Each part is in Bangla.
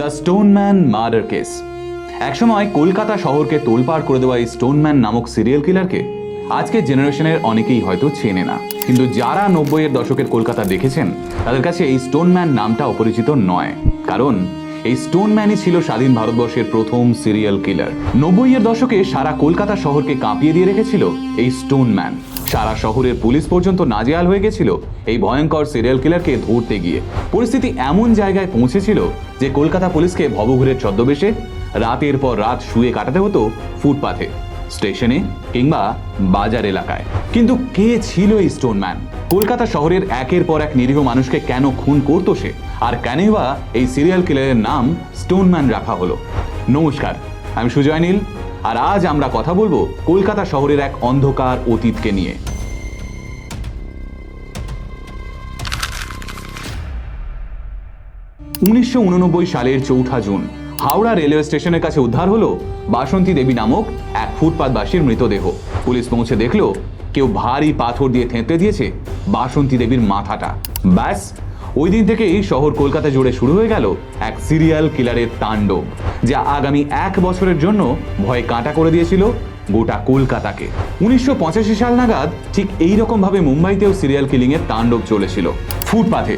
The Stoneman murder case. একসময় কলকাতা শহরকে তোলপাড় করে দেওয়া এই স্টোনম্যান নামক সিরিয়াল কিলারকে আজকের জেনারেশনের অনেকেই হয়তো চেনে না। কিন্তু যারা নব্বইয়ের দশকের কলকাতা দেখেছেন, তাদের কাছে এই স্টোনম্যান নামটা অপরিচিত নয়। কারণ এই স্টোনম্যানই ছিল স্বাধীন ভারতবর্ষের প্রথম সিরিয়াল কিলার। নব্বইয়ের দশকে সারা কলকাতা শহরকে কাঁপিয়ে দিয়ে রেখেছিল এই স্টোনম্যান সারা শহরের পুলিশ পর্যন্ত নাজেহাল হয়ে গেছিল এই ভয়ঙ্কর সিরিয়াল কিলারকে ধরতে গিয়ে। পরিস্থিতি এমন জায়গায় পৌঁছেছিল যে কলকাতা পুলিশকে ভবঘুরের ছদ্মবেশে রাতের পর রাত শুয়ে কাটাতে হতো ফুটপাথে, স্টেশনে কিংবা বাজার এলাকায়। কিন্তু কে ছিল এই স্টোনম্যান কলকাতা শহরের একের পর এক নিরীহ মানুষকে কেন খুন করতো সে? আর কেনই বা এই সিরিয়াল কিলারের নাম স্টোনম্যান রাখা হলো? নমস্কার, আমি সুজয় নীল। আর আজ আমরা কথা বলব কলকাতা শহরের এক অন্ধকার অতীতকে নিয়ে। উনিশশো উননব্বই সালের চৌঠা জুন, হাওড়া রেলওয়ে স্টেশনের কাছে উদ্ধার হলো বাসন্তী দেবী নামক এক ফুটপাতবাসীর মৃতদেহ। পুলিশ পৌঁছে দেখল, কেউ ভারী পাথর দিয়ে থেঁতলে দিয়েছে বাসন্তী দেবীর মাথাটা। ব্যাস ওই দিন থেকেই শহর কলকাতা জুড়ে শুরু হয়ে গেল এক সিরিয়াল কিলারের তাণ্ডব, যা আগামী এক বছরের জন্য ভয়ে কাঁটা করে দিয়েছিল গোটা কলকাতাকে। উনিশশো পঁচাশি সাল নাগাদ ঠিক এই ভাবে মুম্বাইতেও সিরিয়াল কিলিং এর তাণ্ডব চলেছিল। ফুটপাথে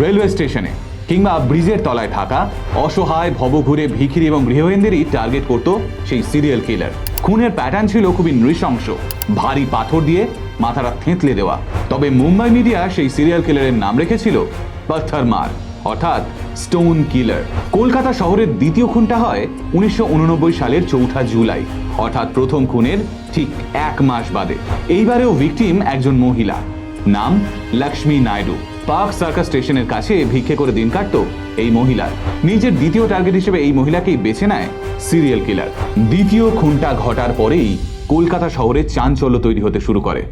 রেলওয়ে স্টেশনে কিংবা ব্রিজের তলায় থাকা অসহায়, ভবঘুরে, ভিখিরি এবং গৃহহীনদেরই টার্গেট করত সেই সিরিয়াল কিলার খুনের প্যাটার্ন ছিল খুবই নৃশংস, ভারী পাথর দিয়ে মাথাটা থেঁতলে দেওয়া। তবে মুম্বাই মিডিয়া সেই সিরিয়াল কিলারের নাম রেখেছিল পাথর মার অর্থাৎ স্টোন কিলার কলকাতা শহরের দ্বিতীয় খুনটা হয় উনিশশো উননব্বই সালের চৌঠা জুলাই, অর্থাৎ প্রথম খুনের ঠিক এক মাস বাদে। এইবারেও ভিকটিম একজন মহিলা। নাম লক্ষ্মী নাইডু পার্ক সার্কাস স্টেশনের কাছে ভিক্ষে করে দিন কাটত এই মহিলার নিজের দ্বিতীয় টার্গেট হিসেবে এই মহিলাকেই বেছে নেয় সিরিয়াল কিলার দ্বিতীয় খুনটা ঘটার পরেই কলকাতা শহরে চাঞ্চল্য তৈরি হতে শুরু করে।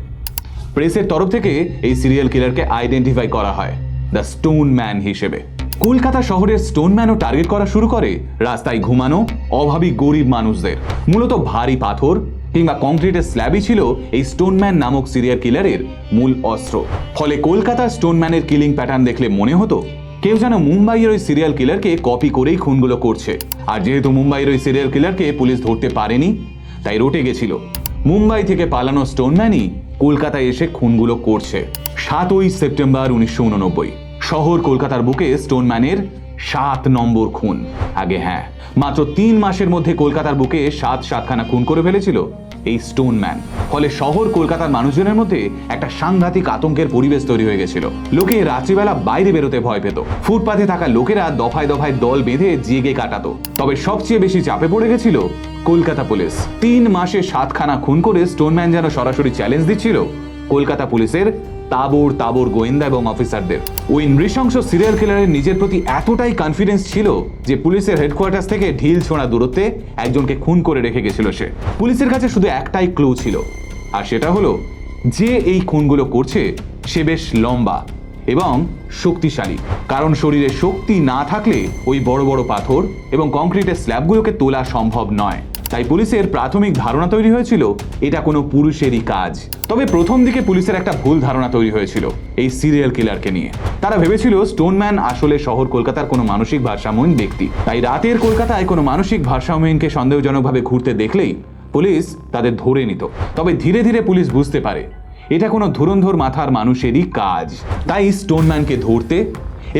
প্রেসের তরফ থেকে এই সিরিয়াল কিলারকে আইডেন্টিফাই করা হয়। দ্য স্টোন ম্যান হিসেবে। কলকাতা শহরের স্টোন ম্যানও টার্গেট করা শুরু করে রাস্তায় ঘুমানো অভাবী গরিব মানুষদের। মূলত ভারী পাথর কিংবা কংক্রিটের স্ল্যাবই ছিল এই স্টোনম্যান নামক সিরিয়াল কিলারের মূল অস্ত্র। ফলে কলকাতার স্টোনম্যানের কিলিং প্যাটার্ন দেখলে মনে হতো, কেউ যেন মুম্বাইয়ের ওই সিরিয়াল কিলারকে কপি করেই খুনগুলো করছে। আর যেহেতু মুম্বাইয়ের ওই সিরিয়াল কিলারকে পুলিশ ধরতে পারেনি, তাই রটে গেছিল। মুম্বাই থেকে পালানো স্টোনম্যানই কলকাতায় এসে খুনগুলো করছে। সাতই সেপ্টেম্বর উনিশশো উননব্বই। শহর কলকাতার বুকে স্টোনম্যানের সাত নম্বর খুন। আগে হ্যাঁ মাত্র তিন মাসের মধ্যে কলকাতার বুকে সাত সাতখানা খুন করে ফেলেছিল এই স্টোন ম্যান ফলে শহর কলকাতার মানুষজনের মধ্যে একটা সাংঘাতিক আতঙ্কের পরিবেশ তৈরি হয়ে গেছিল। লোকে রাত্রিবেলা বাইরে বেরোতে ভয় পেত। ফুটপাথে থাকা লোকেরা দফায় দফায় দল বেঁধে জেগে কাটাতো। তবে সবচেয়ে বেশি চাপে পড়ে গেছিল কলকাতা পুলিশ। তিন মাসে সাতখানা খুন করে স্টোনম্যান যেন সরাসরি চ্যালেঞ্জ দিচ্ছিল, কলকাতা পুলিশের তাবর তাবর গোয়েন্দা এবং অফিসারদের। ওই নৃশংস সিরিয়াল কিলারের নিজের প্রতি এতটাই কনফিডেন্স ছিল যে পুলিশের হেডকোয়ার্টার্স থেকে ঢিল ছোঁড়া দূরত্বে একজনকে খুন করে রেখে গেছিল সে। পুলিশের কাছে শুধু একটাই ক্লু ছিল, আর সেটা হলো, যে এই খুনগুলো করছে, সে বেশ লম্বা এবং শক্তিশালী। কারণ শরীরে শক্তি না থাকলে ওই বড় বড় পাথর এবং কংক্রিটের স্ল্যাবগুলোকে তোলা সম্ভব নয়। তাই পুলিশের প্রাথমিক ধারণা তৈরি হয়েছিল, এটা কোনো পুরুষেরই কাজ। তবে প্রথম দিকে পুলিশের একটা ভুল ধারণা তৈরি হয়েছিল, এই সিরিয়াল কিলারকে নিয়ে। তারা ভেবেছিল স্টোনম্যান আসলে শহর কলকাতার কোনো মানসিক ভারসাম্যহীন ব্যক্তি। তাই রাতের কলকাতায় কোনো মানসিক ভারসাম্যহীনকে সন্দেহজনকভাবে ঘুরতে দেখলেই পুলিশ তাদের ধরে নিত। তবে ধীরে ধীরে পুলিশ বুঝতে পারে, এটা কোনো ধুরন্ধর মাথার মানুষেরই কাজ। তাই স্টোনম্যানকে ধরতে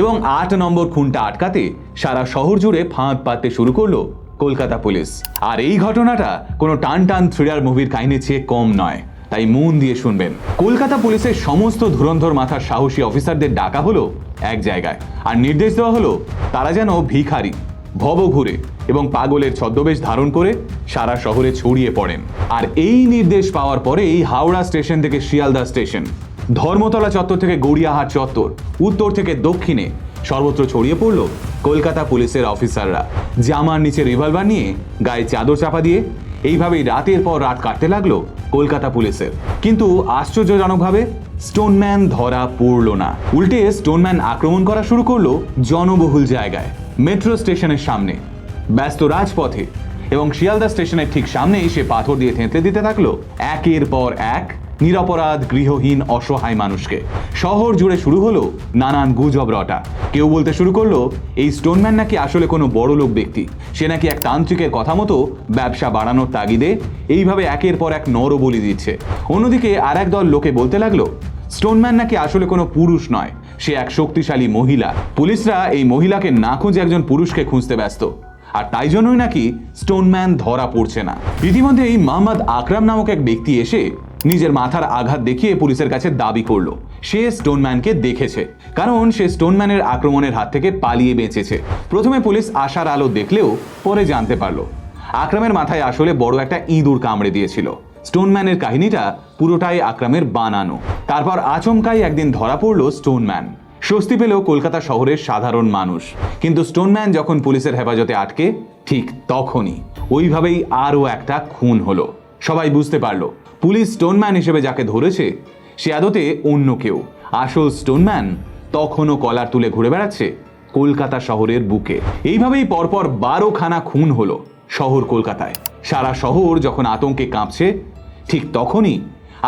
এবং আট নম্বর খুনটা আটকাতে সারা শহর জুড়ে ফাঁদ পাততে শুরু করল কলকাতা পুলিশ। আর এই ঘটনাটা কোনো টান টান থ্রিলার মুভির কাহিনীর চেয়ে কম নয়। তাই মন দিয়ে শুনবেন। কলকাতা পুলিশের সমস্ত ধুরন্ধর মাথার সাহসী অফিসারদের ডাকা হলো এক জায়গায়। আর নির্দেশ দেওয়া হলো, তারা যেন ভিখারি, ভব ঘুরে এবং পাগলের ছদ্মবেশ ধারণ করে সারা শহরে ছড়িয়ে পড়েন। আর এই নির্দেশ পাওয়ার পরে এই হাওড়া স্টেশন থেকে শিয়ালদা স্টেশন, ধর্মতলা চত্বর থেকে গড়িয়াহাট চত্বর, উত্তর থেকে দক্ষিণে সর্বত্র ছড়িয়ে পড়ল কলকাতা পুলিশের অফিসাররা। জামার নিচে রিভলভার নিয়ে গায়ে চাদর চাপা দিয়ে এইভাবেই রাতের পর রাত কাটতে লাগল কলকাতা পুলিশের। কিন্তু আশ্চর্যজনকভাবে স্টোনম্যান ধরা পড়ল না। উল্টে স্টোনম্যান আক্রমণ করা শুরু করল জনবহুল জায়গায় মেট্রো স্টেশনের সামনে। ব্যস্ত রাজপথে এবং শিয়ালদা স্টেশনের ঠিক সামনেই সে পাথর দিয়ে থেঁতলে দিতে থাকল। একের পর এক নিরপরাধ, গৃহহীন, অসহায় মানুষকে। শহর জুড়ে শুরু হলো নানান গুজব রটা। কেউ বলতে শুরু করল, এই স্টোনম্যান নাকি আসলে কোনো বড় লোক ব্যক্তি। সে নাকি এক তান্ত্রিকের কথা মতো ব্যবসা বাড়ানোর তাগিদে এইভাবে একের পর এক নরবলি দিচ্ছে। অন্যদিকে আর এক দল লোকে বলতে লাগল, স্টোনম্যান নাকি আসলে কোনো পুরুষ নয়, সে এক শক্তিশালী মহিলা। পুলিশরা এই মহিলাকে না খুঁজে একজন পুরুষকে খুঁজতে ব্যস্ত। আর তাই জন্যই নাকি স্টোনম্যান ধরা পড়ছে না। ইতিমধ্যে এই মোহাম্মদ আকরাম নামক এক ব্যক্তি এসে নিজের মাথার আঘাত দেখিয়ে পুলিশের কাছে দাবি করল। সে স্টোনম্যানকে দেখেছে, কারণ সে স্টোনম্যানের আক্রমণের হাত থেকে পালিয়ে বেঁচেছে। প্রথমে পুলিশ আশার আলো দেখলেও পরে জানতে পারল। আকরামের মাথায় আসলে বড় একটা ইঁদুর কামড়ে দিয়েছিল। স্টোনম্যানের কাহিনীটা পুরোটাই আকরামের বানানো। তারপর আচমকাই একদিন ধরা পড়ল স্টোনম্যান। স্বস্তি পেল কলকাতা শহরের সাধারণ মানুষ। কিন্তু স্টোনম্যান যখন পুলিশের হেফাজতে আটকে, ঠিক তখনই। ওইভাবেই আরও একটা খুন হলো। সবাই বুঝতে পারল, পুলিশ স্টোনম্যান হিসেবে যাকে ধরেছে, সে আদতে অন্য কেউ। আসল স্টোনম্যান তখনও কলার তুলে ঘুরে বেড়াচ্ছে কলকাতা শহরের বুকে। এইভাবেই পরপর বারোখানা খুন হলো শহর কলকাতায়। সারা শহর যখন আতঙ্কে কাঁপছে, ঠিক তখনই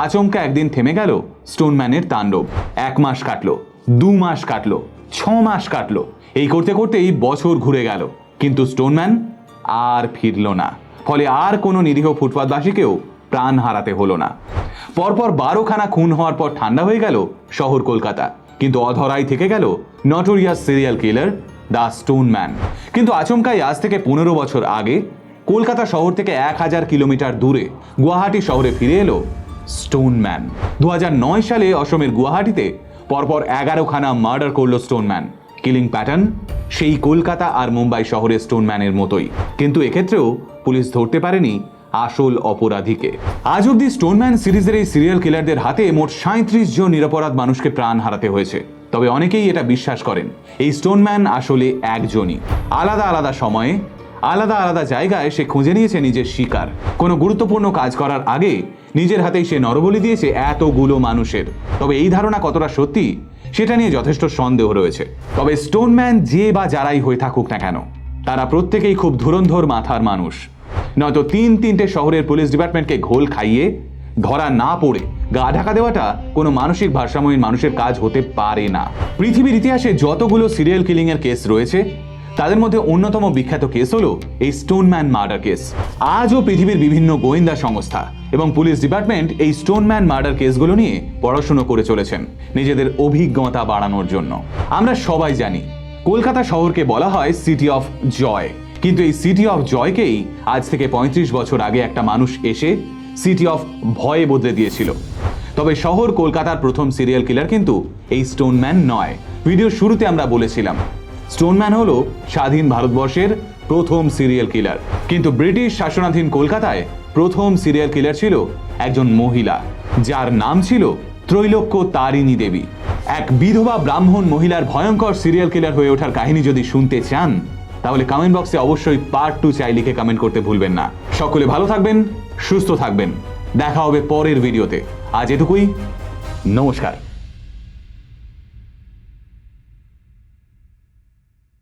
আচমকা একদিন থেমে গেল স্টোনম্যানের তাণ্ডব। এক মাস কাটলো, দু মাস কাটলো, ছ মাস কাটলো। এই করতে করতেই বছর ঘুরে গেল, কিন্তু স্টোনম্যান আর ফিরল না। ফলে আর কোনো নিরীহ ফুটপাতবাসীকেও প্রাণ হারাতে হলো না। পরপর বারোখানা খুন হওয়ার পর ঠান্ডা হয়ে গেল শহর কলকাতা। কিন্তু অধরাই থেকে গেল notorious serial killer the stone man. কিন্তু আচমকাই আজ থেকে পনেরো বছর আগে কলকাতা শহর থেকে এক হাজার কিলোমিটার দূরে গুয়াহাটি শহরে ফিরে এলো স্টোন ম্যান। দু নয় সালে অসমের গুয়াহাটিতে পরপর এগারোখানা মার্ডার করল স্টোনম্যান কিলিং প্যাটার্ন সেই কলকাতা আর মুম্বাই শহরের স্টোনম্যানের মতোই। কিন্তু এক্ষেত্রেও পুলিশ ধরতে পারেনি আসল অপরাধীকে। আজ অব্দি স্টোনম্যান সিরিজের এই সিরিয়াল কিলারদের হাতে মোট সাঁত্রিশ জন নিরপরাধ মানুষকে প্রাণ হারাতে হয়েছে। তবে অনেকেই এটা বিশ্বাস করেন, এই স্টোনম্যান আসলে একজনই। আলাদা আলাদা সময়ে, আলাদা আলাদা জায়গায় সে খুঁজে নিয়েছে নিজের শিকার। কোনো গুরুত্বপূর্ণ কাজ করার আগে নিজের হাতেই সে নরবলি দিয়েছে এতগুলো মানুষের। তবে এই ধারণা কতটা সত্যি, সেটা নিয়ে যথেষ্ট সন্দেহ রয়েছে। তবে স্টোনম্যান যে বা যারাই হয়ে থাকুক না কেন তারা প্রত্যেকেই খুব ধুরন্ধর মাথার মানুষ। নয়তো তিন তিনটে শহরের পুলিশ ডিপার্টমেন্টকে ঘোল খাইয়ে, ধরা না পড়ে গা ঢাকা দেওয়াটা কোনো মানসিক ভারসাম্যহীন মানুষের কাজ হতে পারে না। পৃথিবীর ইতিহাসে যতগুলো সিরিয়াল কিলিং এর কেস রয়েছে, তাদের মধ্যে অন্যতম বিখ্যাত কেস হলো এই স্টোনম্যান মার্ডার কেস। আজও পৃথিবীর বিভিন্ন গোয়েন্দা সংস্থা এবং পুলিশ ডিপার্টমেন্ট এই স্টোনম্যান মার্ডার কেসগুলো নিয়ে পড়াশুনো করে চলেছেন, নিজেদের অভিজ্ঞতা বাড়ানোর জন্য। আমরা সবাই জানি কলকাতা শহরকে বলা হয় সিটি অফ জয় কিন্তু এই সিটি অফ জয়কেই আজ থেকে পঁয়ত্রিশ বছর আগে একটা মানুষ এসে সিটি অফ ভয়ে বদলে দিয়েছিল। তবে শহর কলকাতার প্রথম সিরিয়াল কিলার কিন্তু এই স্টোনম্যান নয়। ভিডিওর শুরুতে আমরা বলেছিলাম। স্টোনম্যান হলো স্বাধীন ভারতবর্ষের প্রথম সিরিয়াল কিলার কিন্তু ব্রিটিশ শাসনাধীন কলকাতায় প্রথম সিরিয়াল কিলার ছিল একজন মহিলা। যার নাম ছিল ত্রৈলোক্য তারিণী দেবী। এক বিধবা ব্রাহ্মণ মহিলার ভয়ঙ্কর সিরিয়াল কিলার হয়ে ওঠার কাহিনী যদি শুনতে চান, তাহলে কমেন্ট বক্সে অবশ্যই পার্ট টু চাই লিখে কমেন্ট করতে ভুলবেন না। সকলে ভালো থাকবেন, সুস্থ থাকবেন। দেখা হবে পরের ভিডিওতে আজ এটুকুই। নমস্কার।